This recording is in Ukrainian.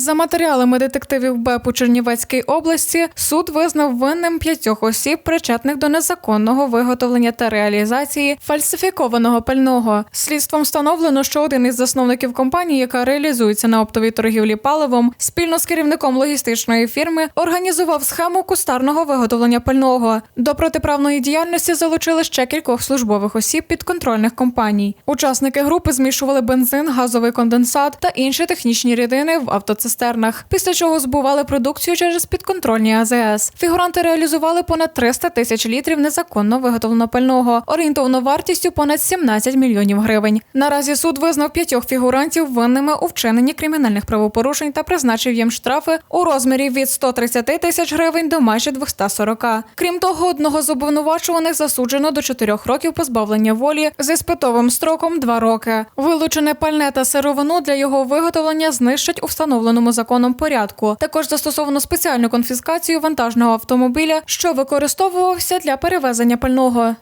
За матеріалами детективів БЕП у Чернівецькій області суд визнав винним п'ятьох осіб, причетних до незаконного виготовлення та реалізації фальсифікованого пального. Слідством встановлено, що один із засновників компанії, яка реалізується на оптовій торгівлі паливом, спільно з керівником логістичної фірми організував схему кустарного виготовлення пального. До протиправної діяльності залучили ще кількох службових осіб підконтрольних компаній. Учасники групи змішували бензин, газовий конденсат та інші технічні рідини в автоцистернах, після чого збували продукцію через підконтрольні АЗС. Фігуранти реалізували понад 300 тисяч літрів незаконно виготовленого пального, орієнтовно вартістю понад 17 мільйонів гривень. Наразі суд визнав п'ятьох фігурантів винними у вчиненні кримінальних правопорушень та призначив їм штрафи у розмірі від 130 тисяч гривень до майже 240. Крім того, одного з обвинувачуваних засуджено до 4 років позбавлення волі з іспитовим строком 2 роки. Вилучене пальне та сировину для його виготовлення знищать у встановленому законом порядку. Також застосовано спеціальну конфіскацію вантажного автомобіля, що використовувався для перевезення пального.